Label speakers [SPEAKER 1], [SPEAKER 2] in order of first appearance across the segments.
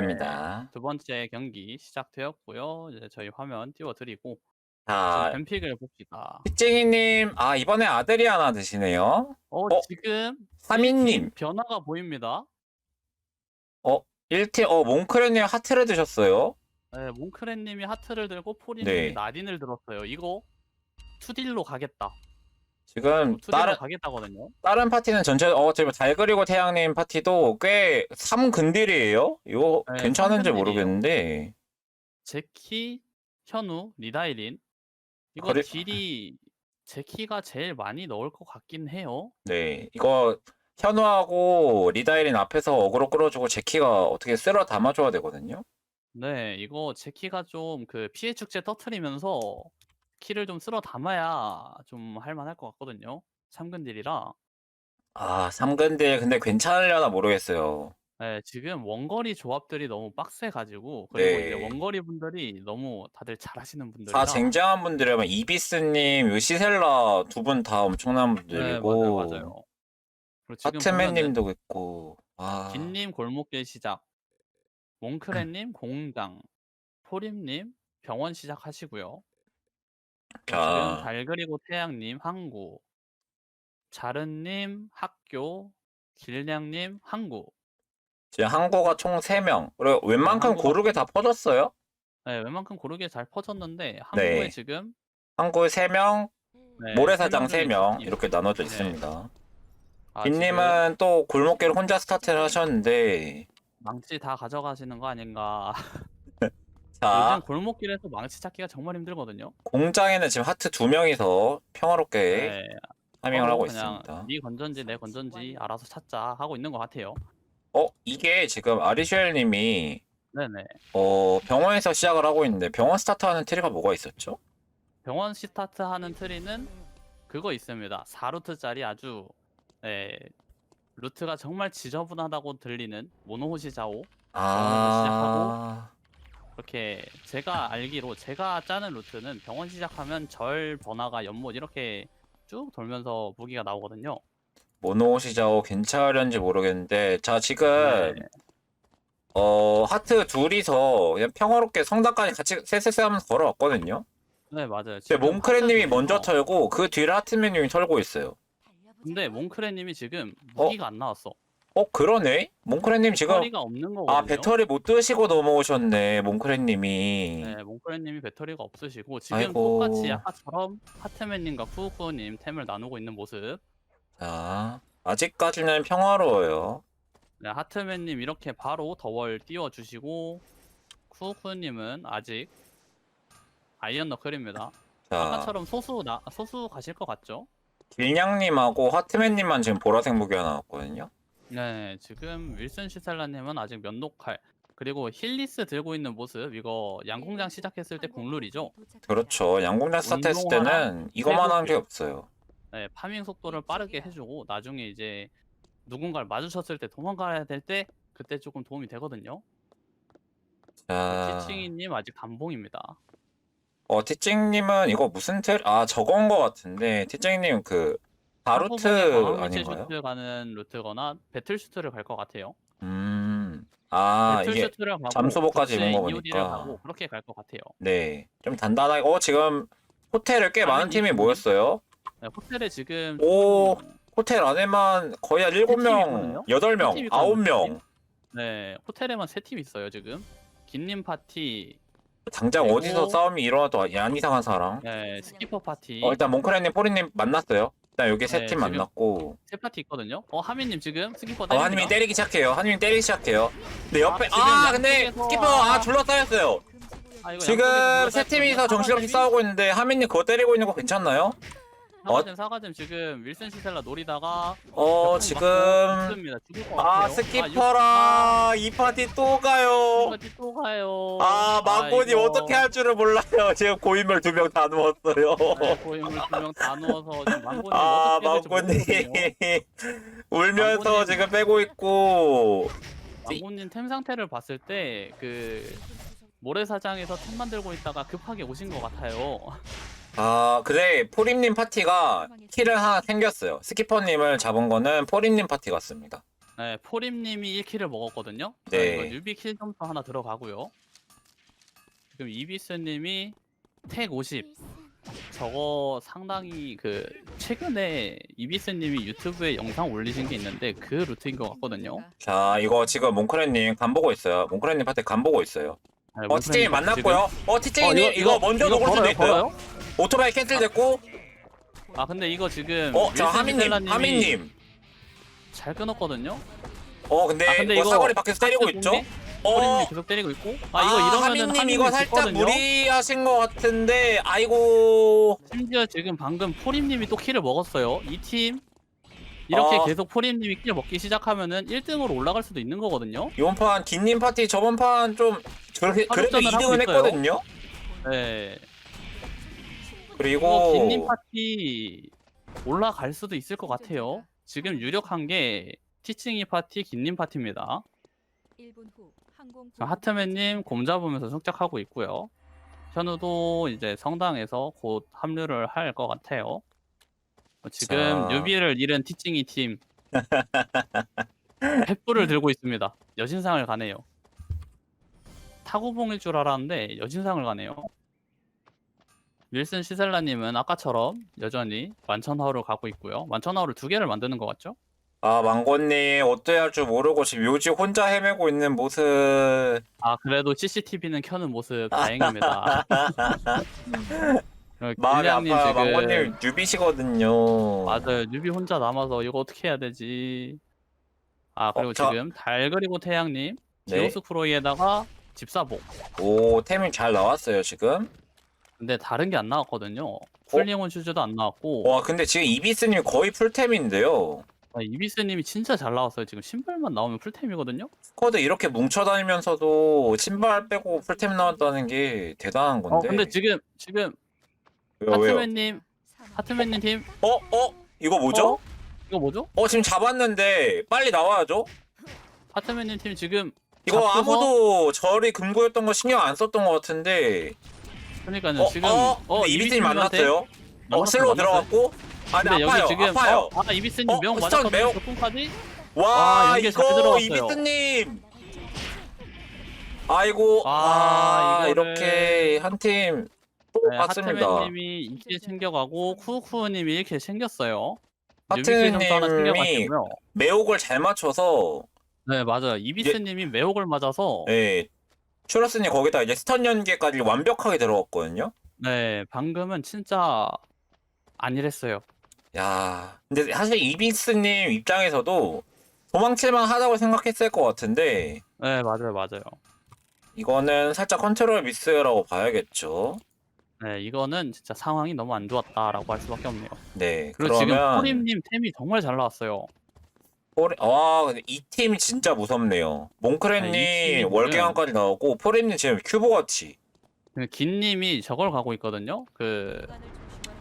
[SPEAKER 1] 좋습니다.
[SPEAKER 2] 두 번째 경기 시작되었고요. 이제 저희 화면 띄워드리고
[SPEAKER 1] 자,
[SPEAKER 2] 뱀픽을 봅시다.
[SPEAKER 1] 픽쟁이님, 아, 이번에 아들이 하나 드시네요.
[SPEAKER 2] 어,
[SPEAKER 1] 어?
[SPEAKER 2] 지금
[SPEAKER 1] 사민님,
[SPEAKER 2] 변화가 보입니다.
[SPEAKER 1] 1팀, 어, 몽크레님 하트를 드셨어요.
[SPEAKER 2] 네, 몽크렌님이 하트를 들고 포리님이
[SPEAKER 1] 네.
[SPEAKER 2] 나딘을 들었어요. 이거 투딜로 가겠다.
[SPEAKER 1] 지금 다른,
[SPEAKER 2] 가겠다거든요.
[SPEAKER 1] 다른 파티는 전체, 어, 지금 잘 그리고 태양님 파티도 꽤 3근딜이에요? 이거
[SPEAKER 2] 네,
[SPEAKER 1] 괜찮은지
[SPEAKER 2] 3근딜이에요.
[SPEAKER 1] 모르겠는데.
[SPEAKER 2] 제키, 현우, 리다이린. 이거
[SPEAKER 1] 거리-
[SPEAKER 2] 딜이 제키가 제일 많이 넣을 것 같긴 해요.
[SPEAKER 1] 네, 이거 현우하고 리다이린 앞에서 어그로 끌어주고 제키가 어떻게 쓸어 담아줘야 되거든요.
[SPEAKER 2] 네, 이거 제키가 좀 그 피해 축제 터트리면서 키를 좀 쓸어 담아야 좀 할만할 것 같거든요. 3근 딜이라.
[SPEAKER 1] 아, 3근딜 근데 괜찮으려나 모르겠어요.
[SPEAKER 2] 네, 지금 원거리 조합들이 너무 빡세가지고 그리고 이제
[SPEAKER 1] 네.
[SPEAKER 2] 원거리 분들이 너무 다들 잘하시는
[SPEAKER 1] 다
[SPEAKER 2] 분들이라
[SPEAKER 1] 쟁쟁한 분들이라면 이비스님, 요 시셀라 두 분 다 엄청난
[SPEAKER 2] 네,
[SPEAKER 1] 분들이고
[SPEAKER 2] 맞아요, 맞아요. 그리고 지금 보면은
[SPEAKER 1] 하트맨님도 있고 아,
[SPEAKER 2] 긴님 골목길 시작, 몽크레님 공장, 포림님 병원 시작하시고요. 지금
[SPEAKER 1] 자,
[SPEAKER 2] 달 그리고 태양님 항구, 자른님 학교, 길냥님 항구.
[SPEAKER 1] 지금 항구가 총 3명. 그리고 웬만큼
[SPEAKER 2] 항구가-
[SPEAKER 1] 고르게 다 퍼졌어요.
[SPEAKER 2] 네, 웬만큼 고르게 잘 퍼졌는데
[SPEAKER 1] 네.
[SPEAKER 2] 항구에 지금
[SPEAKER 1] 항구에 3명,
[SPEAKER 2] 네,
[SPEAKER 1] 모래사장
[SPEAKER 2] 세명 중에
[SPEAKER 1] 3명
[SPEAKER 2] 두 팀.
[SPEAKER 1] 이렇게 나눠져
[SPEAKER 2] 네.
[SPEAKER 1] 있습니다.
[SPEAKER 2] 아,
[SPEAKER 1] 빈님은 또 골목길 혼자 스타트를 하셨는데
[SPEAKER 2] 망치 다 가져가시는 거 아닌가?
[SPEAKER 1] 자,
[SPEAKER 2] 요즘 골목길에서 망치 찾기가 정말 힘들거든요.
[SPEAKER 1] 공장에는 지금 하트 두 명이서 평화롭게
[SPEAKER 2] 네,
[SPEAKER 1] 파밍을
[SPEAKER 2] 서로
[SPEAKER 1] 하고
[SPEAKER 2] 그냥
[SPEAKER 1] 있습니다.
[SPEAKER 2] 네 건전지 내 건전지 알아서 찾자 하고 있는 것 같아요.
[SPEAKER 1] 어, 이게 지금 아리슈엘 님이
[SPEAKER 2] 네네.
[SPEAKER 1] 어, 병원에서 시작을 하고 있는데 병원 스타트하는 트리가 뭐가 있었죠?
[SPEAKER 2] 병원 스타트 하는 트리는 그거 있습니다. 4루트짜리 아주 네, 루트가 정말 지저분하다고 들리는 모노호시 자오
[SPEAKER 1] 아,
[SPEAKER 2] 그렇게 제가 알기로 제가 짜는 루트는 병원 시작하면 절 번화가 연못 이렇게 쭉 돌면서 무기가 나오거든요.
[SPEAKER 1] 모노시자오 괜찮을지 모르겠는데 자 지금
[SPEAKER 2] 네.
[SPEAKER 1] 어 하트 둘이서 그냥 평화롭게 성당까지 같이 쎄쎄쎄 하면서 걸어왔거든요.
[SPEAKER 2] 네 맞아요.
[SPEAKER 1] 근데
[SPEAKER 2] 지금
[SPEAKER 1] 몽크레님이
[SPEAKER 2] 하트
[SPEAKER 1] 먼저
[SPEAKER 2] 중에서-
[SPEAKER 1] 털고 그 뒤를 하트맨님이 털고 있어요.
[SPEAKER 2] 근데 몽크레님이 지금
[SPEAKER 1] 어?
[SPEAKER 2] 무기가 안 나왔어.
[SPEAKER 1] 어 그러네? 몽크레님 지금
[SPEAKER 2] 배터리가 없는 거거든요.
[SPEAKER 1] 아 배터리 못 드시고 넘어오셨네 몽크레님이.
[SPEAKER 2] 네, 몽크레님이 배터리가 없으시고 지금
[SPEAKER 1] 아이고.
[SPEAKER 2] 똑같이 아까처럼 하트맨님과 쿠우쿠우님 템을 나누고 있는 모습.
[SPEAKER 1] 자 아직까지는 평화로워요.
[SPEAKER 2] 네, 하트맨님 이렇게 바로 더월 띄워주시고 쿠우쿠우님은 아직 아이언 너클입니다.
[SPEAKER 1] 자
[SPEAKER 2] 아까처럼 소수 나 소수 가실 것 같죠?
[SPEAKER 1] 길냥님하고 하트맨님만 지금 보라색 무기가 나왔거든요.
[SPEAKER 2] 네, 지금 윌슨 시살라님은 아직 면도칼 그리고 힐리스 들고 있는 모습 이거 양궁장 시작했을 때 국룰이죠.
[SPEAKER 1] 그렇죠. 양궁장 스타트 했을 때는 이것만 하는 게 없어요.
[SPEAKER 2] 네, 파밍 속도를 빠르게 해주고 나중에 이제 누군가를 마주쳤을 때 도망가야 될 때 그때 조금 도움이 되거든요.
[SPEAKER 1] 자,
[SPEAKER 2] 티칭이님 아직 감봉입니다.
[SPEAKER 1] 어, 티찡님은 이거 무슨 틀? 아, 저건 거 같은데, 티찡님 그, 바루트 아닌가요?
[SPEAKER 2] 슈트 가는 루트거나 배틀 슈트를 갈 것 같아요.
[SPEAKER 1] 음, 아,
[SPEAKER 2] 배틀
[SPEAKER 1] 이게,
[SPEAKER 2] 슈트를 가고
[SPEAKER 1] 잠수복까지 입은 거
[SPEAKER 2] EOD 를
[SPEAKER 1] 보니까.
[SPEAKER 2] 가고 그렇게 갈 것 같아요.
[SPEAKER 1] 네, 좀 단단하게, 어, 지금, 호텔에 꽤 많은
[SPEAKER 2] 아니,
[SPEAKER 1] 팀이
[SPEAKER 2] 이분이-
[SPEAKER 1] 모였어요.
[SPEAKER 2] 네, 호텔에 지금
[SPEAKER 1] 오,
[SPEAKER 2] 좀-
[SPEAKER 1] 호텔 안에만 거의 한
[SPEAKER 2] 팀이
[SPEAKER 1] 7명,
[SPEAKER 2] 있거든요?
[SPEAKER 1] 8명,
[SPEAKER 2] 팀이 있거든요.
[SPEAKER 1] 9명.
[SPEAKER 2] 네 호텔에만 세 팀 있어요 지금. 긴님 파티,
[SPEAKER 1] 당장
[SPEAKER 2] 그리고-
[SPEAKER 1] 어디서 싸움이 일어나도 양 이상한 사람.
[SPEAKER 2] 네, 스키퍼 파티
[SPEAKER 1] 어, 일단 몽크레님, 포리님 만났어요. 일단 여기 세
[SPEAKER 2] 네,
[SPEAKER 1] 팀
[SPEAKER 2] 지금-
[SPEAKER 1] 만났고.
[SPEAKER 2] 세 파티 있거든요. 어 하민님 지금 스키퍼
[SPEAKER 1] 어,
[SPEAKER 2] 때립니다.
[SPEAKER 1] 한님이 때리기 시작해요. 한님이 때리기 시작해요. 근데 옆에,
[SPEAKER 2] 아, 지금
[SPEAKER 1] 아, 근데,
[SPEAKER 2] 양쪽에서-
[SPEAKER 1] 스키퍼, 아, 둘러싸였어요.
[SPEAKER 2] 아, 이거
[SPEAKER 1] 지금
[SPEAKER 2] 양쪽에서
[SPEAKER 1] 세 팀이서. 정신없이 싸우고 있는데 하민님 그거 때리고 있는 거 괜찮나요?
[SPEAKER 2] 사과잼 사과잼 지금 윌슨 시셀라 노리다가
[SPEAKER 1] 어
[SPEAKER 2] 벽공
[SPEAKER 1] 지금
[SPEAKER 2] 맞고 죽습니다. 죽을 것
[SPEAKER 1] 아
[SPEAKER 2] 같아요.
[SPEAKER 1] 스키퍼라 이 파티 또 가요.
[SPEAKER 2] 파티 또 가요.
[SPEAKER 1] 아 망고니
[SPEAKER 2] 이거-
[SPEAKER 1] 어떻게 할 줄을 몰라요. 지금 고인물 두 명 다 누웠어요.
[SPEAKER 2] 네, 고인물 두명 다 누워서 지금 망고니
[SPEAKER 1] 아
[SPEAKER 2] 어떻게
[SPEAKER 1] 망고니
[SPEAKER 2] 될지 모르거든요.
[SPEAKER 1] 울면서
[SPEAKER 2] 망고님.
[SPEAKER 1] 지금 빼고 있고
[SPEAKER 2] 망고님 템 상태를 봤을 때 그 모래사장에서 템 만들고 있다가 급하게 오신 것 같아요.
[SPEAKER 1] 아 근데 포림님 파티가 킬을 하나 생겼어요. 스키퍼님을 잡은 거는 포림님 파티 같습니다.
[SPEAKER 2] 네, 포림님이 1킬을 먹었거든요. 자,
[SPEAKER 1] 네.
[SPEAKER 2] 이거 뉴비 킬 점수 하나 들어가고요. 지금 이비스님이 택 50. 저거 상당히 그 최근에 이비스님이 유튜브에 영상 올리신 게 있는데 그 루트인 것 같거든요.
[SPEAKER 1] 자 이거 지금 몽크레님 간 보고 있어요. 몽크레님 파트 간 보고 있어요.
[SPEAKER 2] 네,
[SPEAKER 1] 어 티쟁이
[SPEAKER 2] 지금-
[SPEAKER 1] 만났고요. 어
[SPEAKER 2] 어,
[SPEAKER 1] 티쟁이님 이거, 먼저 녹을 수도 있어요.
[SPEAKER 2] 걸어요?
[SPEAKER 1] 오토바이 캔슬됐고
[SPEAKER 2] 아 근데 이거 지금
[SPEAKER 1] 어저
[SPEAKER 2] 윌슨
[SPEAKER 1] 하민님 하민님
[SPEAKER 2] 잘 끊었거든요.
[SPEAKER 1] 어 근데,
[SPEAKER 2] 아, 근데
[SPEAKER 1] 뭐
[SPEAKER 2] 이거
[SPEAKER 1] 사거리 밖에서 때리고
[SPEAKER 2] 하트
[SPEAKER 1] 있죠? 어
[SPEAKER 2] 계속 때리고 있고. 아 이거 이러면은
[SPEAKER 1] 하민님 이거 살짝
[SPEAKER 2] 죽거든요.
[SPEAKER 1] 무리하신 것 같은데 아이고
[SPEAKER 2] 심지어 지금 방금 포림님이 또 킬을 먹었어요. 이 팀 이렇게
[SPEAKER 1] 어.
[SPEAKER 2] 계속 포림님이 킬 먹기 시작하면은 1등으로 올라갈 수도 있는 거거든요.
[SPEAKER 1] 이번 판 긴님 파티 저번 판 좀 그렇게 그래도
[SPEAKER 2] 하고
[SPEAKER 1] 2등은
[SPEAKER 2] 있어요.
[SPEAKER 1] 했거든요.
[SPEAKER 2] 네.
[SPEAKER 1] 그리고
[SPEAKER 2] 김님 파티 올라갈 수도 있을 것 같아요. 지금 유력한 게 티칭이 파티, 김님 파티입니다. 자, 하트맨님 곰 잡으면서 성장하고 있고요. 현우도 이제 성당에서 곧 합류를 할 것 같아요. 어, 지금
[SPEAKER 1] 자.
[SPEAKER 2] 뉴비를 잃은 티칭이 팀 횃불을 들고 있습니다. 여신상을 가네요. 타구봉일 줄 알았는데 여신상을 가네요. 윌슨 시셀라님은 아까처럼 여전히 만천하우를 가고 있고요. 만천하우를 두 개를 만드는 것 같죠?
[SPEAKER 1] 아 망고님 어떻게 할줄 모르고 지금 묘지 혼자 헤매고 있는 모습
[SPEAKER 2] 아 그래도 CCTV는 켜는 모습 다행입니다. 어,
[SPEAKER 1] 마음이
[SPEAKER 2] 길냥님
[SPEAKER 1] 아파요.
[SPEAKER 2] 지금
[SPEAKER 1] 망고님 뉴비시거든요.
[SPEAKER 2] 맞아요. 뉴비 혼자 남아서 이거 어떻게 해야 되지? 아 그리고
[SPEAKER 1] 어, 저-
[SPEAKER 2] 지금 달 그리고 태양님
[SPEAKER 1] 네.
[SPEAKER 2] 지오스 프로이에다가 집사복.
[SPEAKER 1] 오 템이 잘 나왔어요 지금.
[SPEAKER 2] 근데 다른 게 안 나왔거든요. 풀링온 슈즈도 안 나왔고
[SPEAKER 1] 와 근데 지금 이비스님 거의 풀템인데요.
[SPEAKER 2] 아, 이비스님이 진짜 잘 나왔어요. 지금 신발만 나오면 풀템이거든요.
[SPEAKER 1] 스쿼드 이렇게 뭉쳐 다니면서도 신발 빼고 풀템 나왔다는 게 대단한 건데.
[SPEAKER 2] 어 근데 지금 지금
[SPEAKER 1] 왜요, 왜요?
[SPEAKER 2] 하트맨님 하트맨님 팀
[SPEAKER 1] 어? 어? 이거 뭐죠?
[SPEAKER 2] 어? 이거 뭐죠?
[SPEAKER 1] 어 지금 잡았는데 빨리 나와야죠.
[SPEAKER 2] 하트맨님 팀 지금
[SPEAKER 1] 이거
[SPEAKER 2] 잡고서-
[SPEAKER 1] 아무도 절이 금고였던 거 신경 안 썼던 것 같은데.
[SPEAKER 2] 그러니까는
[SPEAKER 1] 어?
[SPEAKER 2] 지금
[SPEAKER 1] 어?
[SPEAKER 2] 어,
[SPEAKER 1] 이비스님
[SPEAKER 2] 이비스님한테
[SPEAKER 1] 만났어요? 어
[SPEAKER 2] 만났어요,
[SPEAKER 1] 슬로우
[SPEAKER 2] 만났어요.
[SPEAKER 1] 들어갔고. 아 근데
[SPEAKER 2] 근데
[SPEAKER 1] 아파요.
[SPEAKER 2] 여기 지금
[SPEAKER 1] 아파요.
[SPEAKER 2] 어, 아 이비스님
[SPEAKER 1] 어,
[SPEAKER 2] 명
[SPEAKER 1] 스턴
[SPEAKER 2] 맞았거든요.
[SPEAKER 1] 매우-
[SPEAKER 2] 조금까지
[SPEAKER 1] 와
[SPEAKER 2] 와, 잘
[SPEAKER 1] 이거
[SPEAKER 2] 들어갔어요.
[SPEAKER 1] 이비스님. 아이고
[SPEAKER 2] 아,
[SPEAKER 1] 아,
[SPEAKER 2] 이거를-
[SPEAKER 1] 이렇게 한팀
[SPEAKER 2] 네,
[SPEAKER 1] 똑같습니다.
[SPEAKER 2] 하트맨님이 2킬 챙겨가고 쿠쿠님이 1킬 챙겼어요. 뉴비킬 하나 챙겨가시고요.
[SPEAKER 1] 매혹을 잘 맞춰서
[SPEAKER 2] 네 맞아요. 이비스님이 매혹을 맞아서
[SPEAKER 1] 예. 추러스님 거기다 이제 스턴 연계까지 완벽하게 들어갔거든요.
[SPEAKER 2] 네 방금은 진짜 안일했어요.
[SPEAKER 1] 야, 근데 사실 이비스님 입장에서도 도망칠만 하다고 생각했을 것 같은데
[SPEAKER 2] 네 맞아요 맞아요.
[SPEAKER 1] 이거는 살짝 컨트롤 미스라고 봐야겠죠.
[SPEAKER 2] 네 이거는 진짜 상황이 너무 안 좋았다라고 할 수밖에 없네요.
[SPEAKER 1] 네,
[SPEAKER 2] 그리고 지금
[SPEAKER 1] 그러면
[SPEAKER 2] 포림님 템이 정말 잘 나왔어요.
[SPEAKER 1] 포리... 와, 근데 이 팀 진짜 무섭네요. 몽크레님
[SPEAKER 2] 네, 이 팀은-
[SPEAKER 1] 월경함까지 나오고 포림님 지금
[SPEAKER 2] 그 긴님이 저걸 가고 있거든요. 그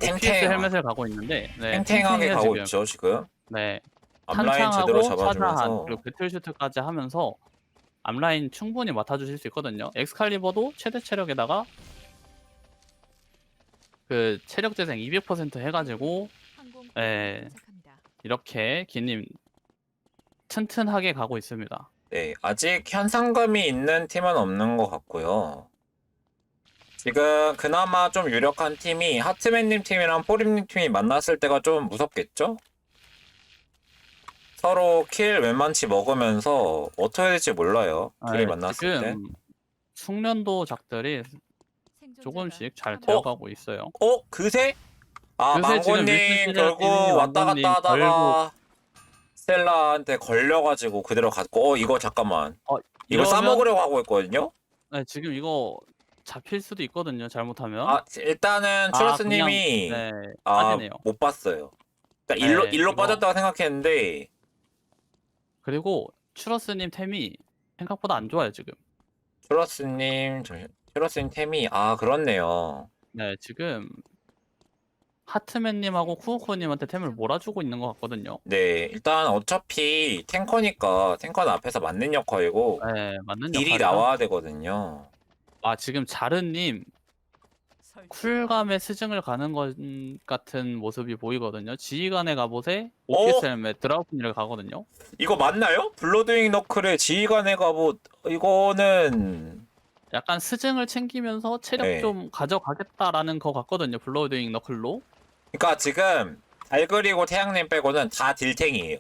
[SPEAKER 2] OPS
[SPEAKER 1] 탱탱
[SPEAKER 2] 헬멧을 가고 있는데 네,
[SPEAKER 1] 탱탱하게 가고
[SPEAKER 2] 지금.
[SPEAKER 1] 있죠 지금.
[SPEAKER 2] 네
[SPEAKER 1] 앞라인 제대로
[SPEAKER 2] 탄창하고
[SPEAKER 1] 잡아주면서
[SPEAKER 2] 그리고 배틀 슈트까지 하면서 앞라인 충분히 맡아주실 수 있거든요. 엑스칼리버도 최대 체력에다가 그 체력 재생 200% 해가지고 예. 이렇게 긴님 튼튼하게 가고 있습니다.
[SPEAKER 1] 네, 아직 현상금이 있는 팀은 없는 것 같고요. 지금 그나마 좀 유력한 팀이 하트맨님 팀이랑 포림님 팀이 만났을 때가 좀 무섭겠죠? 서로 킬 웬만치 먹으면서 어떻게 될지 몰라요. 둘이
[SPEAKER 2] 예,
[SPEAKER 1] 만났을 때.
[SPEAKER 2] 지금 숙련도 작들이 조금씩 잘 되어가고 있어요.
[SPEAKER 1] 어? 그새? 아,
[SPEAKER 2] 그새 지금
[SPEAKER 1] 망고님 결국 왔다 갔다 하다가 스텔라한테 걸려가지고 그대로 갔고 어 이거 잠깐만
[SPEAKER 2] 어,
[SPEAKER 1] 이거
[SPEAKER 2] 이러면-
[SPEAKER 1] 싸먹으려고 하고 있거든요?
[SPEAKER 2] 네, 지금 이거 잡힐 수도 있거든요. 잘못하면.
[SPEAKER 1] 아 일단은
[SPEAKER 2] 아,
[SPEAKER 1] 추러스님이
[SPEAKER 2] 그냥, 네,
[SPEAKER 1] 아,
[SPEAKER 2] 빠지네요.
[SPEAKER 1] 못 봤어요. 그러니까 일로
[SPEAKER 2] 네,
[SPEAKER 1] 일로
[SPEAKER 2] 이거-
[SPEAKER 1] 빠졌다고 생각했는데
[SPEAKER 2] 그리고 추러스님 템이 생각보다 안 좋아요 지금.
[SPEAKER 1] 추러스님 저 추러스님 템이 아 그렇네요.
[SPEAKER 2] 네, 지금 하트맨님하고 쿠오코님한테 템을 몰아주고 있는 것 같거든요.
[SPEAKER 1] 네 일단 어차피 탱커니까 탱커는 앞에서 맞는 역할이고
[SPEAKER 2] 네, 맞는
[SPEAKER 1] 딜이
[SPEAKER 2] 역할이라.
[SPEAKER 1] 나와야 되거든요.
[SPEAKER 2] 아 지금 자르님 쿨감의 스승을 가는 것 같은 모습이 보이거든요. 지휘관의 갑옷에
[SPEAKER 1] 어?
[SPEAKER 2] 오피스헬멧 드라우프니를 가거든요.
[SPEAKER 1] 이거 맞나요? 블러드윙 너클의 지휘관의 갑옷 이거는
[SPEAKER 2] 약간 스승을 챙기면서 체력
[SPEAKER 1] 네.
[SPEAKER 2] 좀 가져가겠다라는 것 같거든요. 블러드윙 너클로.
[SPEAKER 1] 그러니까 지금 달 그리고 태양님 빼고는 다 딜탱이에요.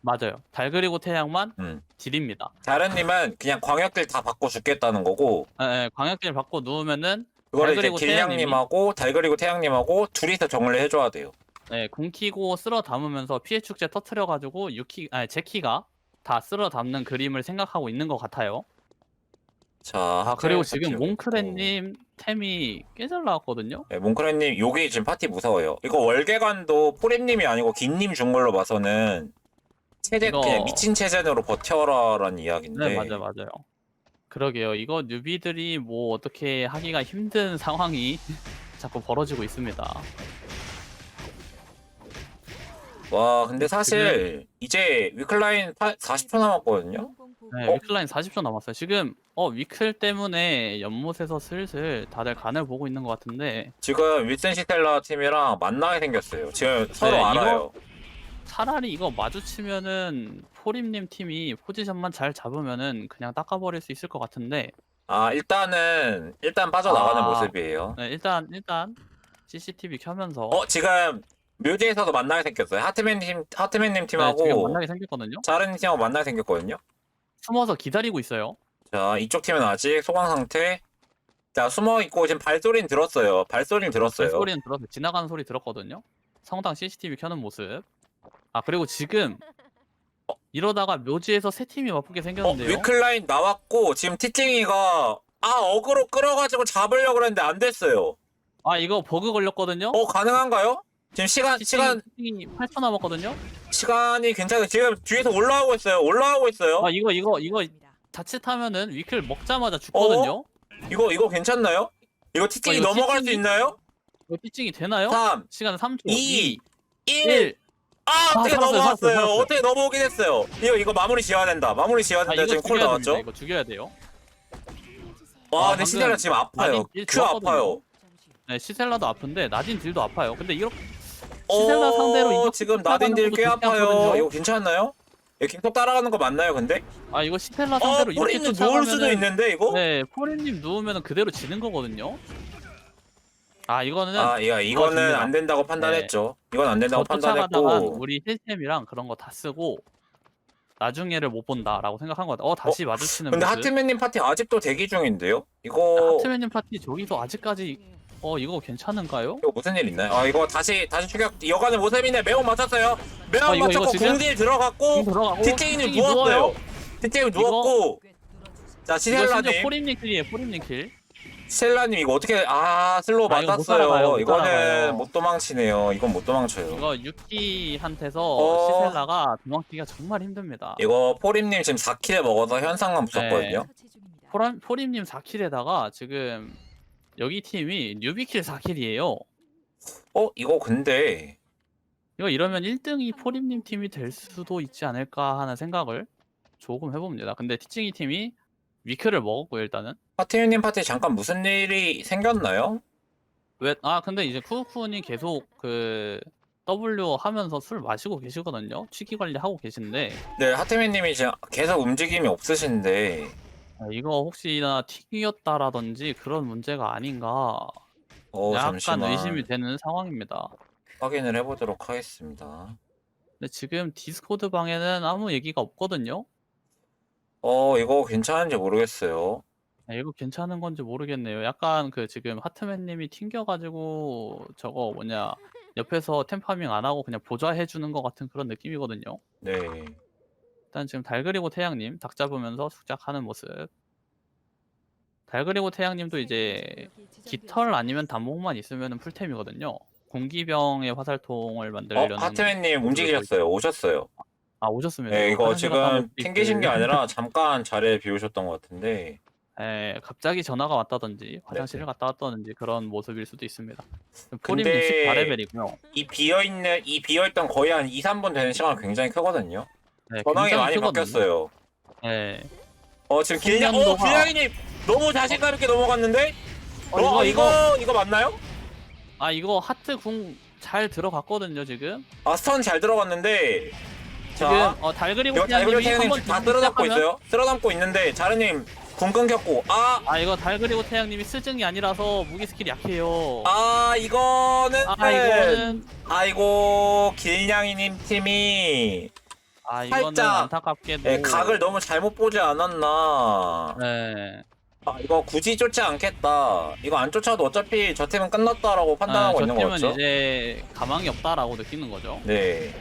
[SPEAKER 2] 맞아요. 달 그리고 태양만
[SPEAKER 1] 음.
[SPEAKER 2] 딜입니다.
[SPEAKER 1] 다른님은 그냥 광역들 다 받고 죽겠다는 거고
[SPEAKER 2] 예, 예, 광역질 받고 누우면은
[SPEAKER 1] 그거를
[SPEAKER 2] 달
[SPEAKER 1] 이제
[SPEAKER 2] 그리고
[SPEAKER 1] 길냥님하고 달 그리고 태양님하고 둘이서 정리를 해줘야 돼요.
[SPEAKER 2] 예, 궁키고 쓸어 담으면서 피해 축제 터트려가지고 유키, 아니 제키가 다 쓸어 담는 그림을 생각하고 있는 것 같아요.
[SPEAKER 1] 자,
[SPEAKER 2] 아 그리고 지금 몽크레님 템이 꽤 잘 나왔거든요.
[SPEAKER 1] 네, 몽크레님 요게 지금 파티 무서워요. 이거 월계관도 포렘님이 아니고 긴님 준 걸로 봐서는 체제
[SPEAKER 2] 이거-
[SPEAKER 1] 그냥 미친 체제로 버텨라라는 이야기인데.
[SPEAKER 2] 네, 맞아 맞아요. 그러게요. 이거 뉴비들이 뭐 어떻게 하기가 힘든 상황이 자꾸 벌어지고 있습니다.
[SPEAKER 1] 와, 근데 사실 이제 위클라인 40초 남았거든요.
[SPEAKER 2] 네,
[SPEAKER 1] 어?
[SPEAKER 2] 위클라인 40초 남았어요. 지금 어 위클 때문에 연못에서 슬슬 다들 간을 보고 있는 것 같은데
[SPEAKER 1] 지금 윌슨 시텔라 팀이랑 만나게 생겼어요. 지금 서로
[SPEAKER 2] 네, 이거-
[SPEAKER 1] 알아요.
[SPEAKER 2] 차라리 이거 마주치면은 포림님 팀이 포지션만 잘 잡으면은 그냥 닦아버릴 수 있을 것 같은데
[SPEAKER 1] 아, 일단은 일단 빠져나가는
[SPEAKER 2] 아.
[SPEAKER 1] 모습이에요.
[SPEAKER 2] 네, 일단 일단 CCTV 켜면서
[SPEAKER 1] 어, 지금 묘지에서도 만나게 생겼어요. 하트맨 팀 하트맨님
[SPEAKER 2] 네, 지금
[SPEAKER 1] 팀하고
[SPEAKER 2] 만나게 생겼거든요.
[SPEAKER 1] 다른 팀하고 만나게 생겼거든요.
[SPEAKER 2] 숨어서 기다리고 있어요.
[SPEAKER 1] 자, 이쪽 팀은 아직 소강 상태. 자, 숨어 있고 지금 발소리는 들었어요. 발소리는 들었어요.
[SPEAKER 2] 소리는 들었어요. 지나가는 소리 들었거든요. 성당 CCTV 켜는 모습. 아 그리고 지금 어, 이러다가 묘지에서 세 팀이 맞붙게
[SPEAKER 1] 어,
[SPEAKER 2] 생겼는데요.
[SPEAKER 1] 위클라인 나왔고 지금 티찡이가 아, 어그로 끌어가지고 잡으려고 그랬는데 안 됐어요.
[SPEAKER 2] 아 이거 버그 걸렸거든요.
[SPEAKER 1] 어, 가능한가요? 지금 시간 시간
[SPEAKER 2] 이 8초 남았거든요.
[SPEAKER 1] 시간이 괜찮아요. 지금 뒤에서 올라오고 있어요. 올라오고 있어요.
[SPEAKER 2] 아 이거 이거 이거 자칫하면 위클 먹자마자 죽거든요.
[SPEAKER 1] 이거 이거 괜찮나요? 이거 티팅이
[SPEAKER 2] 어, 이거
[SPEAKER 1] 넘어갈 수
[SPEAKER 2] 티팅이-
[SPEAKER 1] 있나요?
[SPEAKER 2] 이거 피칭이 되나요?
[SPEAKER 1] 3,
[SPEAKER 2] 시간 3초.
[SPEAKER 1] 2, 1.
[SPEAKER 2] 1.
[SPEAKER 1] 아,
[SPEAKER 2] 아,
[SPEAKER 1] 어떻게
[SPEAKER 2] 살았어요,
[SPEAKER 1] 넘어갔어요?
[SPEAKER 2] 살았어요, 살았어요.
[SPEAKER 1] 어떻게 넘어오긴 했어요. 이거 이거 마무리 지어야 된다. 마무리 지어야
[SPEAKER 2] 아
[SPEAKER 1] 된다. 지금 콜 나왔죠?
[SPEAKER 2] 됩니다. 이거 죽여야 돼요.
[SPEAKER 1] 와,
[SPEAKER 2] 아,
[SPEAKER 1] 근데
[SPEAKER 2] 방금
[SPEAKER 1] 시대라 지금 아파요. 일큐
[SPEAKER 2] 좋았거든요.
[SPEAKER 1] 아파요.
[SPEAKER 2] 네, 시셀라도 아픈데 나딘 딜도 아파요. 근데 이렇게
[SPEAKER 1] 어,
[SPEAKER 2] 시셀라 상대로 이거
[SPEAKER 1] 지금
[SPEAKER 2] 따라가는
[SPEAKER 1] 나딘딜 꽤 아파요. 이거 괜찮나요? 이거 계속 따라가는 거 맞나요, 근데?
[SPEAKER 2] 아 이거 시텔라
[SPEAKER 1] 어,
[SPEAKER 2] 상대로 이렇게
[SPEAKER 1] 포린님 누울 수도
[SPEAKER 2] 쫓아가면은
[SPEAKER 1] 있는데 이거?
[SPEAKER 2] 네, 포린님 누우면 그대로 지는 거거든요. 아 이거는
[SPEAKER 1] 아, 이거 이거는. 안 된다고 판단했죠. 이건 안 된다고
[SPEAKER 2] 쫓아가다가
[SPEAKER 1] 판단했고.
[SPEAKER 2] 우리 힐템이랑 그런 거 다 쓰고 나중에를 못 본다라고 생각한 것 같아. 어 다시 마주치는
[SPEAKER 1] 근데
[SPEAKER 2] 모습.
[SPEAKER 1] 하트맨님 파티 아직도 대기 중인데요? 이거
[SPEAKER 2] 하트맨님 파티 저기서 아직까지 어 이거 괜찮은가요?
[SPEAKER 1] 이거 무슨 일 있나요? 아 이거 다시 다시 추격 이어가는 모습이네 매운 맞췄어요 매운
[SPEAKER 2] 아, 이거,
[SPEAKER 1] 맞췄고? 공딜 들어갔고
[SPEAKER 2] 지금 들어가고
[SPEAKER 1] 티팅이
[SPEAKER 2] 누워요.
[SPEAKER 1] 누웠어요 티팅이 누웠고 자
[SPEAKER 2] 이거 심지어
[SPEAKER 1] 시셀라님
[SPEAKER 2] 포림님 킬이에요. 포림님 킬.
[SPEAKER 1] 시셀라님 이거 어떻게 아 슬로우
[SPEAKER 2] 아, 이거 못
[SPEAKER 1] 맞았어요
[SPEAKER 2] 따라가요, 못
[SPEAKER 1] 이거는
[SPEAKER 2] 따라가요.
[SPEAKER 1] 못 도망치네요 이건 못 도망쳐요
[SPEAKER 2] 이거 유키한테서
[SPEAKER 1] 어.
[SPEAKER 2] 시셀라가 도망치기가 정말 힘듭니다.
[SPEAKER 1] 이거 포림님 지금 4킬 먹어서 현상만 붙었거든요
[SPEAKER 2] 포람, 포림님 4킬에다가 지금 여기 팀이 뉴비킬 4킬이에요.
[SPEAKER 1] 어 이거 근데
[SPEAKER 2] 이거 이러면 1등이 포림님 팀이 될 수도 있지 않을까 하는 생각을 조금 해봅니다. 근데 티칭이 팀이 위크를 먹었고 일단은
[SPEAKER 1] 파티유님 파티 잠깐 무슨 일이 생겼나요?
[SPEAKER 2] 왜? 아 근데 이제 쿠쿠니 계속 그 W 하면서 술 마시고 계시거든요. 취기 관리 하고 계신데
[SPEAKER 1] 네 하트맨님이 지금 계속 움직임이 없으신데
[SPEAKER 2] 아, 이거 혹시나 튀기였다라든지 그런 문제가 아닌가
[SPEAKER 1] 어
[SPEAKER 2] 약간
[SPEAKER 1] 잠시만
[SPEAKER 2] 의심이 되는 상황입니다.
[SPEAKER 1] 확인을 해보도록 하겠습니다.
[SPEAKER 2] 근데 지금 디스코드 방에는 아무 얘기가 없거든요.
[SPEAKER 1] 어, 이거 괜찮은지 모르겠어요.
[SPEAKER 2] 아, 이거 괜찮은 건지 모르겠네요. 약간 그 지금 하트맨님이 튕겨가지고 저거 뭐냐 옆에서 템파밍 안 하고 그냥 보좌해 주는 것 같은 그런 느낌이거든요.
[SPEAKER 1] 네.
[SPEAKER 2] 일단 지금 달 그리고 태양님 닭 잡으면서 숙작하는 모습. 달 그리고 태양님도 이제 깃털 아니면 단목만 있으면 풀템이거든요. 공기병의 화살통을
[SPEAKER 1] 어,
[SPEAKER 2] 만들려는.
[SPEAKER 1] 하트맨님 움직이셨어요. 오셨어요.
[SPEAKER 2] 아 오셨습니다.
[SPEAKER 1] 네, 이거 지금
[SPEAKER 2] 온
[SPEAKER 1] 튕기신 게
[SPEAKER 2] 그-
[SPEAKER 1] 아니라 잠깐 자리에 비우셨던 것 같은데.
[SPEAKER 2] 예, 갑자기 전화가 왔다든지 화장실을 갔다 왔다든지 그런 모습일 수도 있습니다. 포림님
[SPEAKER 1] 근데-
[SPEAKER 2] 14레벨이고요.
[SPEAKER 1] 이 비어 있는, 이 비어 있던 거의 한 2, 3분 되는 시간 굉장히 크거든요.
[SPEAKER 2] 네,
[SPEAKER 1] 전황이
[SPEAKER 2] 굉장히
[SPEAKER 1] 많이
[SPEAKER 2] 크거든요.
[SPEAKER 1] 바뀌었어요.
[SPEAKER 2] 예.
[SPEAKER 1] 어, 지금 길냥, 어, 길냥이님 너무 자신감 있게 넘어갔는데?
[SPEAKER 2] 어,
[SPEAKER 1] 어,
[SPEAKER 2] 이거,
[SPEAKER 1] 이거 이거 맞나요?
[SPEAKER 2] 아 이거 하트 궁 잘 들어갔거든요 지금.
[SPEAKER 1] 아 스턴 잘 들어갔는데
[SPEAKER 2] 지금 자어 달그리고
[SPEAKER 1] 이거 달그리고
[SPEAKER 2] 태양님이
[SPEAKER 1] 태양님
[SPEAKER 2] 한번
[SPEAKER 1] 다 쓸어담고
[SPEAKER 2] 시작하면-
[SPEAKER 1] 있어요. 쓸어담고 있는데 자르님 궁 끊겼고 아
[SPEAKER 2] 아 이거 달그리고 태양님이 스증이 아니라서 무기 스킬이 약해요.
[SPEAKER 1] 아 이거는
[SPEAKER 2] 아 이거는
[SPEAKER 1] 아이고 길냥이님 팀이
[SPEAKER 2] 아 이거는
[SPEAKER 1] 살짝,
[SPEAKER 2] 안타깝게도
[SPEAKER 1] 예, 각을 너무 잘못 보지 않았나
[SPEAKER 2] 네.
[SPEAKER 1] 아 이거 굳이 쫓지 않겠다 이거 안 쫓아도 어차피 저 팀은 끝났다라고 판단하고
[SPEAKER 2] 아,
[SPEAKER 1] 있는
[SPEAKER 2] 팀은? 이제 가망이 없다라고 느끼는 거죠.
[SPEAKER 1] 네.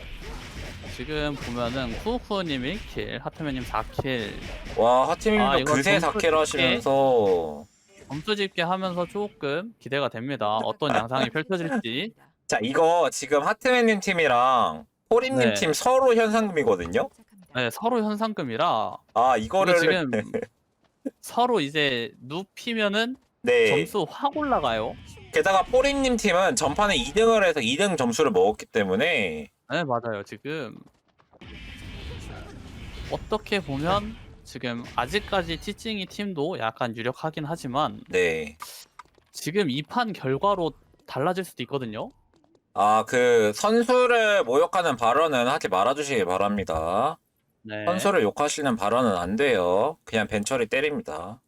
[SPEAKER 2] 지금 보면은 쿠우쿠우님 1킬, 하트맨님 4킬,
[SPEAKER 1] 와 하팀님도
[SPEAKER 2] 아, 이거
[SPEAKER 1] 그새
[SPEAKER 2] 점수
[SPEAKER 1] 4킬 하시면서
[SPEAKER 2] 점수 집계 하면서 조금 기대가 됩니다. 어떤 양상이 펼쳐질지.
[SPEAKER 1] 자 이거 지금 하트맨님 팀이랑 포림님
[SPEAKER 2] 네.
[SPEAKER 1] 팀 서로 현상금이거든요
[SPEAKER 2] 네, 서로 현상금이라
[SPEAKER 1] 아
[SPEAKER 2] 이거
[SPEAKER 1] 이거를
[SPEAKER 2] 지금 서로 이제 눕히면은
[SPEAKER 1] 네
[SPEAKER 2] 점수 확 올라가요.
[SPEAKER 1] 게다가 포림님 팀은 전판에 2등을 해서 2등 점수를 먹었기 때문에
[SPEAKER 2] 네, 맞아요. 지금 어떻게 보면 지금 아직까지 티칭이 팀도 약간 유력하긴 하지만
[SPEAKER 1] 네.
[SPEAKER 2] 지금 이 판 결과로 달라질 수도 있거든요.
[SPEAKER 1] 아, 그 선수를 모욕하는 발언은 하지 말아주시기 바랍니다.
[SPEAKER 2] 네.
[SPEAKER 1] 선수를 욕하시는 발언은 안 돼요. 그냥 벤처리 때립니다.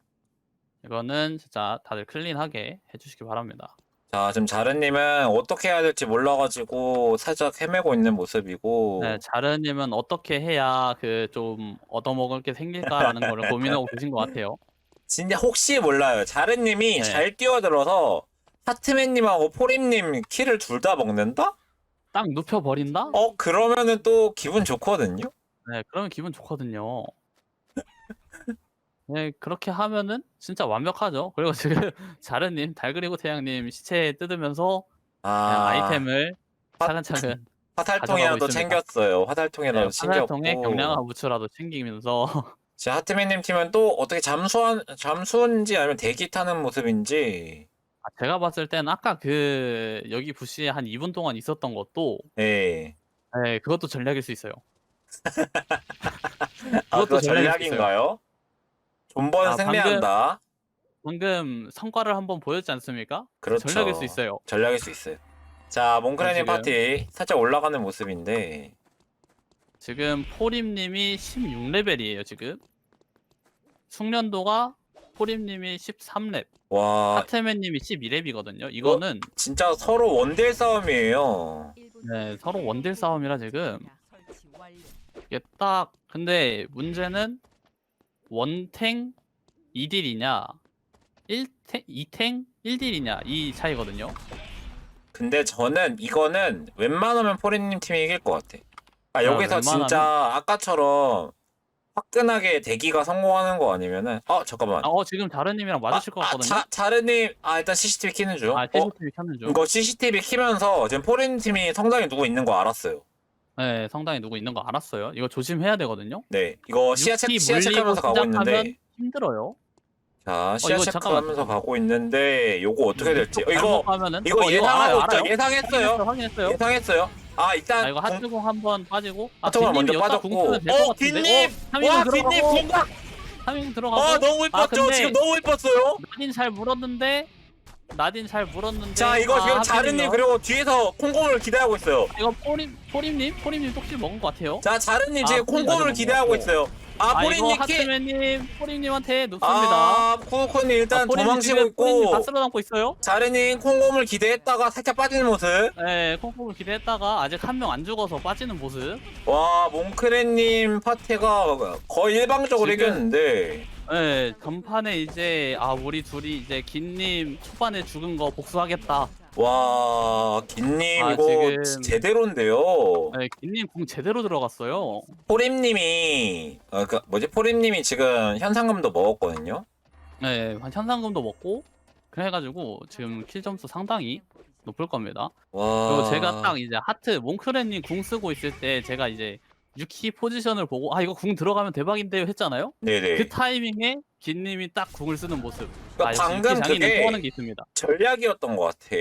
[SPEAKER 2] 이거는 진짜 다들 클린하게 해주시기 바랍니다.
[SPEAKER 1] 자, 지금 자르님은 어떻게 해야 될지 몰라가지고 살짝 헤매고 있는 모습이고.
[SPEAKER 2] 네, 자르님은 어떻게 해야 그 좀 얻어먹을 게 생길까라는 거를 고민하고 계신 것 같아요.
[SPEAKER 1] 진짜 혹시 몰라요. 자르님이
[SPEAKER 2] 네.
[SPEAKER 1] 잘 뛰어들어서 하트맨님하고 포림님 키를 둘 다 먹는다?
[SPEAKER 2] 딱 눕혀 버린다?
[SPEAKER 1] 어, 그러면은 또 기분 좋거든요?
[SPEAKER 2] 네, 그러면 기분 좋거든요. 네, 그렇게 하면은 진짜 완벽하죠. 그리고 지금 자르님, 달그리고 태양님 시체 뜯으면서 그냥
[SPEAKER 1] 아,
[SPEAKER 2] 아이템을
[SPEAKER 1] 아,
[SPEAKER 2] 차근차근
[SPEAKER 1] 화살통이라도
[SPEAKER 2] 가져가고 있습니다.
[SPEAKER 1] 챙겼어요. 화살통이라도 챙겼고.
[SPEAKER 2] 화살통에 경량한 부츠라도 챙기면서
[SPEAKER 1] 제 하트맨님 팀은 또 어떻게 잠수한 잠수인지 아니면 대기 타는 모습인지
[SPEAKER 2] 아, 제가 봤을 땐 아까 그 여기 부시에 한 2 분 동안 있었던 것도
[SPEAKER 1] 예.
[SPEAKER 2] 네, 그것도 전략일 수 있어요.
[SPEAKER 1] 아,
[SPEAKER 2] 그것도
[SPEAKER 1] 그거
[SPEAKER 2] 전략일 수
[SPEAKER 1] 전략인가요? 존버는
[SPEAKER 2] 아,
[SPEAKER 1] 승리한다.
[SPEAKER 2] 방금 성과를 한번 보였지 않습니까?
[SPEAKER 1] 그렇죠.
[SPEAKER 2] 전략일 수 있어요.
[SPEAKER 1] 전략일 수 있어요. 자, 몽크레님
[SPEAKER 2] 지금-
[SPEAKER 1] 파티 살짝 올라가는 모습인데
[SPEAKER 2] 지금 포림님이 16레벨이에요 지금. 숙련도가 포림님이 13렙,
[SPEAKER 1] 와
[SPEAKER 2] 하트맨님이 12렙이거든요. 이거는
[SPEAKER 1] 진짜 서로 원딜 싸움이에요.
[SPEAKER 2] 네, 서로 원딜 싸움이라 지금 이게 딱 근데 문제는 원탱 2딜이냐 1탱 2탱 1딜이냐 이 차이거든요.
[SPEAKER 1] 근데 저는 이거는 웬만하면 포리님 팀이 이길 것 같아. 아 여기서
[SPEAKER 2] 웬만하면?
[SPEAKER 1] 진짜 아까처럼 화끈하게 대기가 성공하는 거 아니면은 어 잠깐만.
[SPEAKER 2] 아, 어 지금 다른님이랑 맞으실 것 같거든요.
[SPEAKER 1] 자, 자르님, 아 일단 CCTV 키는 중.
[SPEAKER 2] 아,
[SPEAKER 1] 어,
[SPEAKER 2] CCTV 켰는 중.
[SPEAKER 1] 이거 CCTV 키면서 지금 포린 팀이 성당에 누구 있는 거 알았어요.
[SPEAKER 2] 네, 상당히 누구 있는 거 알았어요. 이거 조심해야 되거든요.
[SPEAKER 1] 네, 이거 시야 체크 시야
[SPEAKER 2] 물리고
[SPEAKER 1] 체크하면서 가고 있는데,
[SPEAKER 2] 시작하면 힘들어요.
[SPEAKER 1] 자 시야
[SPEAKER 2] 이거
[SPEAKER 1] 체크하면서. 가고 있는데 요거 어떻게 될지. 어, 이거 이거
[SPEAKER 2] 어,
[SPEAKER 1] 예상하고
[SPEAKER 2] 알아요,
[SPEAKER 1] 있죠.
[SPEAKER 2] 알아요.
[SPEAKER 1] 예상했어요.
[SPEAKER 2] 확인했어요. 확인했어요.
[SPEAKER 1] 예상했어요. 아 일단
[SPEAKER 2] 아 이거
[SPEAKER 1] 공-
[SPEAKER 2] 하트공 한 번 빠지고 아,
[SPEAKER 1] 하트공 먼저
[SPEAKER 2] 뒷님이 여기다
[SPEAKER 1] 빠졌고.
[SPEAKER 2] 공 쓰면 될것
[SPEAKER 1] 어
[SPEAKER 2] 같은데?
[SPEAKER 1] 뒷님,
[SPEAKER 2] 어,
[SPEAKER 1] 와
[SPEAKER 2] 들어가고
[SPEAKER 1] 뒷님 공각.
[SPEAKER 2] 타밍 들어가고
[SPEAKER 1] 아 너무 이뻤죠.
[SPEAKER 2] 아, 근데-
[SPEAKER 1] 지금 너무 이뻤어요.
[SPEAKER 2] 나딘 잘 물었는데 나딘 잘 물었는데
[SPEAKER 1] 자 이거
[SPEAKER 2] 아,
[SPEAKER 1] 지금 자르님. 그리고 뒤에서 콩고물 기대하고 있어요.
[SPEAKER 2] 이거 포림 포림님 포림님 똑실 먹은 것 같아요.
[SPEAKER 1] 자 자르님
[SPEAKER 2] 아,
[SPEAKER 1] 지금
[SPEAKER 2] 아직
[SPEAKER 1] 기대하고
[SPEAKER 2] 못
[SPEAKER 1] 있어요.
[SPEAKER 2] 아아
[SPEAKER 1] 포린님 키.
[SPEAKER 2] 하트맨님 포림님한테 눕습니다.
[SPEAKER 1] 아 쿠쿠님 일단
[SPEAKER 2] 아,
[SPEAKER 1] 도망치고
[SPEAKER 2] 지금
[SPEAKER 1] 있고.
[SPEAKER 2] 다 쓸어 담고 있어요.
[SPEAKER 1] 자르님 콩고물 기대했다가 살짝 빠지는 모습.
[SPEAKER 2] 네, 콩콩을 기대했다가 아직 한 명 안 죽어서 빠지는 모습.
[SPEAKER 1] 와 몽크레님 파티가 거의 일방적으로
[SPEAKER 2] 지금-
[SPEAKER 1] 이겼는데
[SPEAKER 2] 네, 전판에 이제 아 우리 둘이 이제 긴님 초반에 죽은 거 복수하겠다.
[SPEAKER 1] 와 긴님
[SPEAKER 2] 아,
[SPEAKER 1] 이거
[SPEAKER 2] 지금-
[SPEAKER 1] 제대로인데요.
[SPEAKER 2] 네, 긴님 공 제대로 들어갔어요.
[SPEAKER 1] 포림님이 어, 그 뭐지 포림님이 지금 현상금도 먹었거든요.
[SPEAKER 2] 네, 현상금도 먹고 그래가지고 지금 킬 점수 상당히 높을 겁니다.
[SPEAKER 1] 와
[SPEAKER 2] 그리고 제가 딱 이제 하트 몽크레님 궁 쓰고 있을 때 제가 이제 유키 포지션을 보고 아 이거 궁 들어가면 대박인데요 했잖아요.
[SPEAKER 1] 네네
[SPEAKER 2] 그 타이밍에 긴님이 딱 궁을 쓰는 모습.
[SPEAKER 1] 그러니까
[SPEAKER 2] 아, 역시
[SPEAKER 1] 방금
[SPEAKER 2] 유키 장인은
[SPEAKER 1] 그게
[SPEAKER 2] 통하는 게 있습니다.
[SPEAKER 1] 전략이었던 것 같아.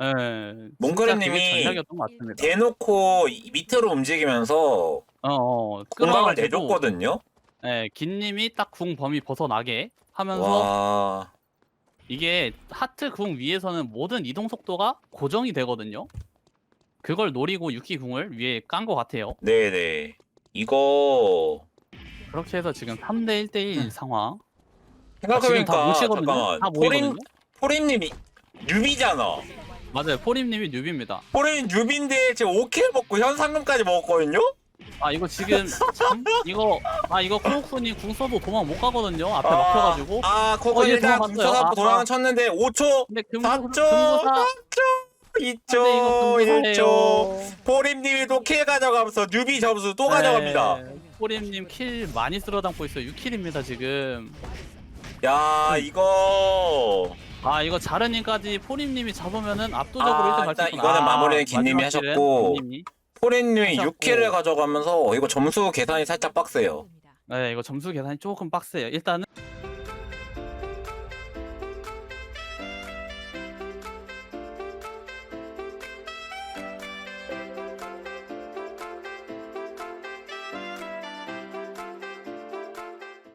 [SPEAKER 2] 네,
[SPEAKER 1] 몽크레님이
[SPEAKER 2] 진짜 그게 전략이었던 것 같습니다.
[SPEAKER 1] 대놓고 이- 밑으로 움직이면서
[SPEAKER 2] 어, 어, 끌어가지고,
[SPEAKER 1] 내줬거든요.
[SPEAKER 2] 네, 긴님이 딱 궁 범위 벗어나게 하면서
[SPEAKER 1] 와
[SPEAKER 2] 이게 하트 궁 위에서는 모든 이동 속도가 고정이 되거든요. 그걸 노리고 유키 궁을 위에 깐 것 같아요.
[SPEAKER 1] 네네. 이거
[SPEAKER 2] 그렇게 해서 지금 3대 1대1 상황. 아, 지금 다
[SPEAKER 1] 생각해보니까
[SPEAKER 2] 모시거든요.
[SPEAKER 1] 잠깐만
[SPEAKER 2] 다 모이거든요.
[SPEAKER 1] 포림님이 뉴비잖아.
[SPEAKER 2] 맞아요. 포림님이 뉴비입니다.
[SPEAKER 1] 포림 뉴비인데 지금 5킬 먹고 현상금까지 먹었거든요.
[SPEAKER 2] 아 이거 지금 참 이거 아 이거 코옥순이 궁 써도 도망 못 가거든요. 앞에
[SPEAKER 1] 아,
[SPEAKER 2] 막혀가지고.
[SPEAKER 1] 아
[SPEAKER 2] 어,
[SPEAKER 1] 코건
[SPEAKER 2] 얘
[SPEAKER 1] 일단
[SPEAKER 2] 도망갔어요.
[SPEAKER 1] 궁서가
[SPEAKER 2] 아,
[SPEAKER 1] 도망
[SPEAKER 2] 아.
[SPEAKER 1] 쳤는데 5초,
[SPEAKER 2] 근데 금고
[SPEAKER 1] 4초,
[SPEAKER 2] 금고사
[SPEAKER 1] 3초,
[SPEAKER 2] 근데 이거
[SPEAKER 1] 2초, 1초.
[SPEAKER 2] 금고사예요.
[SPEAKER 1] 포림님이 또킬 가져가면서 뉴비 점수 또 가져갑니다.
[SPEAKER 2] 네, 포림님 킬 많이 쓸어 담고 있어요. 6킬입니다 지금.
[SPEAKER 1] 야 이거
[SPEAKER 2] 아 이거 자르님까지 포림님이 잡으면은 압도적으로
[SPEAKER 1] 아,
[SPEAKER 2] 1등 갈수
[SPEAKER 1] 일단 이거는 마무리는 긴님이 하셨고.
[SPEAKER 2] 하셨고.
[SPEAKER 1] 6킬을 가져가면서 이거 점수 계산이 살짝 빡세요.
[SPEAKER 2] 네 이거 점수 계산이 조금 빡세요. 일단은